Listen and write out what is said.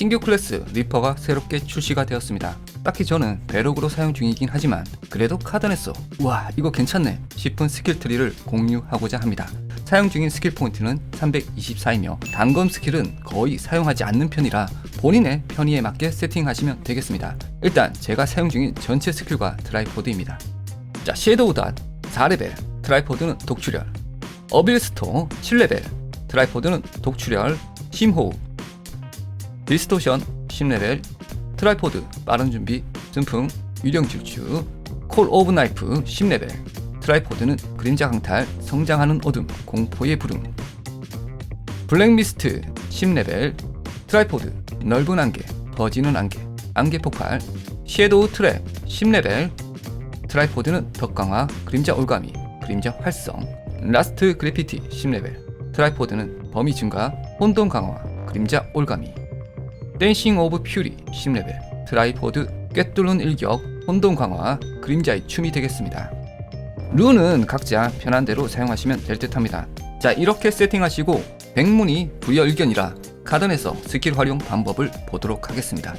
신규 클래스 리퍼가 새롭게 출시가 되었습니다. 딱히 저는 배럭으로 사용 중이긴 하지만 그래도 카드넷서 우와 이거 괜찮네 싶은 스킬 트리를 공유하고자 합니다. 사용 중인 스킬 포인트는 324이며 단검 스킬은 거의 사용하지 않는 편이라 본인의 편의에 맞게 세팅하시면 되겠습니다. 일단 제가 사용 중인 전체 스킬과 트라이포드입니다. 자 섀도우 닷 4레벨 트라이포드는 독출혈 어빌스토 7레벨 트라이포드는 독출혈 심호흡 디스토션 10레벨 트라이포드 빠른 준비 순풍 유령 질주 콜 오브 나이프 10레벨. 트라이포드는 그림자 강탈 성장하는 어둠 공포의 부름. 블랙미스트 10레벨. 트라이포드 넓은 안개 퍼지는 안개 안개 폭발. 섀도우 트랩 10레벨. 트라이포드는 덕 강화 그림자 올가미 그림자 활성. 라스트 그래피티 10레벨. 트라이포드는 범위 증가 혼돈 강화 그림자 올가미 댄싱 오브 퓨리 10레벨 트라이포드 꿰뚫는 일격 혼돈 강화 그림자의 춤이 되겠습니다. 룬은 각자 편한 대로 사용하시면 될 듯합니다. 자 이렇게 세팅하시고 백문이 불여일견이라 카든에서 스킬 활용 방법을 보도록 하겠습니다